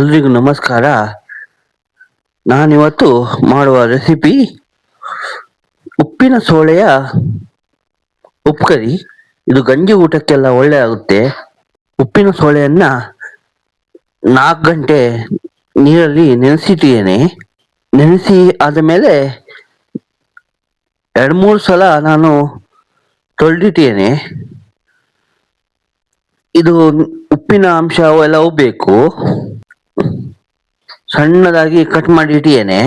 ಎಲ್ರಿಗೂ ನಮಸ್ಕಾರ. ನಾನಿವತ್ತು ಮಾಡುವ ರೆಸಿಪಿ ಉಪ್ಪಿನ ಸೋಳೆಯ ಉಪ್ಕರಿ. ಇದು ಗಂಜಿ ಊಟಕ್ಕೆಲ್ಲ ಒಳ್ಳೆ ಆಗುತ್ತೆ. ಉಪ್ಪಿನ ಸೋಳೆಯನ್ನ ನಾಲ್ಕು ಗಂಟೆ ನೀರಲ್ಲಿ ನೆನೆಸಿಟ್ಟಿದ್ದೇನೆ. ನೆನೆಸಿ ಆದ ಮೇಲೆ ಎರಡು ಮೂರು ಸಲ ನಾನು ತೊಳೆದಿಟ್ಟಿದ್ದೇನೆ. ಇದು ಉಪ್ಪಿನ ಅಂಶ ಎಲ್ಲ ಹೋಗ್ಬೇಕು ಸಣ್ಣದಾಗಿ ಕಟ್ ಮಾಡಿ ಇಟ್ಟಿಯೇನೆ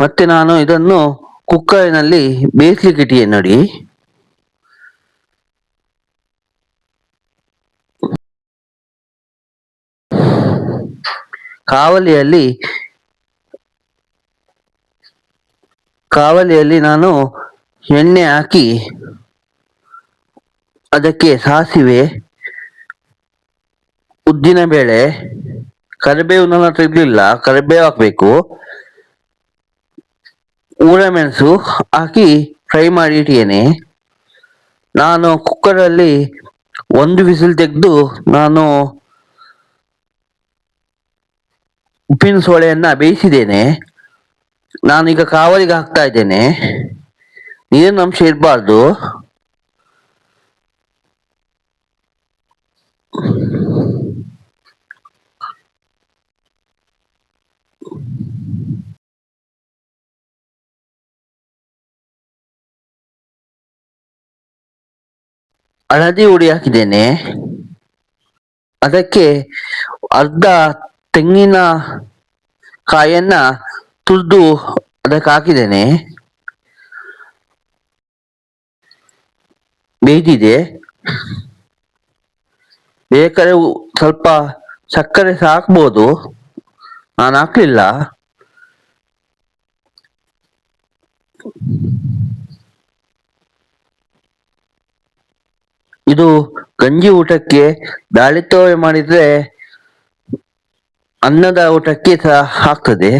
ಮತ್ತೆ ನಾನು ಇದನ್ನು ಕುಕ್ಕರ್ನಲ್ಲಿ ಬೇಯಿಸ್ಲಿಕ್ಕೆ ಇಟ್ಟಿಯೇ ನೋಡಿ. ಕಾವಲಿಯಲ್ಲಿ ಕಾವಲಿಯಲ್ಲಿ ನಾನು ಎಣ್ಣೆ ಹಾಕಿ ಅದಕ್ಕೆ ಸಾಸಿವೆ, ಉದ್ದಿನ ಬೇಳೆ, ಕರಿಬೇವು ನನ್ನ ಹತ್ರ ಇರ್ಲಿಲ್ಲ, ಕರಿಬೇವು ಹಾಕ್ಬೇಕು. ಮೆಣಸು ಹಾಕಿ ಫ್ರೈ ಮಾಡಿ ಇಟ್ಟಿದ್ದೇನೆ. ನಾನು ಕುಕ್ಕರಲ್ಲಿ ಒಂದು ವಿಸಿಲ್ ತೆಗೆದು ನಾನು ಉಪ್ಪಿನ ಸೋಳೆಯನ್ನ ಬೇಯಿಸಿದ್ದೇನೆ. ನಾನೀಗ ಕಾವಲಿಗೆ ಹಾಕ್ತಾ ಇದ್ದೇನೆ. ನೀರಿನ ಅಂಶ ಇರಬಾರ್ದು. ಹಳದಿ ಹುಡಿ ಹಾಕಿದ್ದೇನೆ. ಅದಕ್ಕೆ ಅರ್ಧ ತೆಂಗಿನ ಕಾಯನ್ನ ತುರಿದು ಅದಕ್ಕೆ ಹಾಕಿದ್ದೇನೆ. ಬೇಯ್ದಿದೆ. ಬೇಕಾದ್ರೆ ಸ್ವಲ್ಪ ಸಕ್ಕರೆ ಸಹ ಹಾಕ್ಬೋದು ನಾನು ಹಾಕ್ಲಿಲ್ಲ. ಇದು ಗಂಜಿ ಊಟಕ್ಕೆ ದಾಳಿತೋವೆ ಮಾಡಿದ್ರೆ ಅನ್ನದ ಊಟಕ್ಕೆ ಸಹ ಆಗ್ತದೆ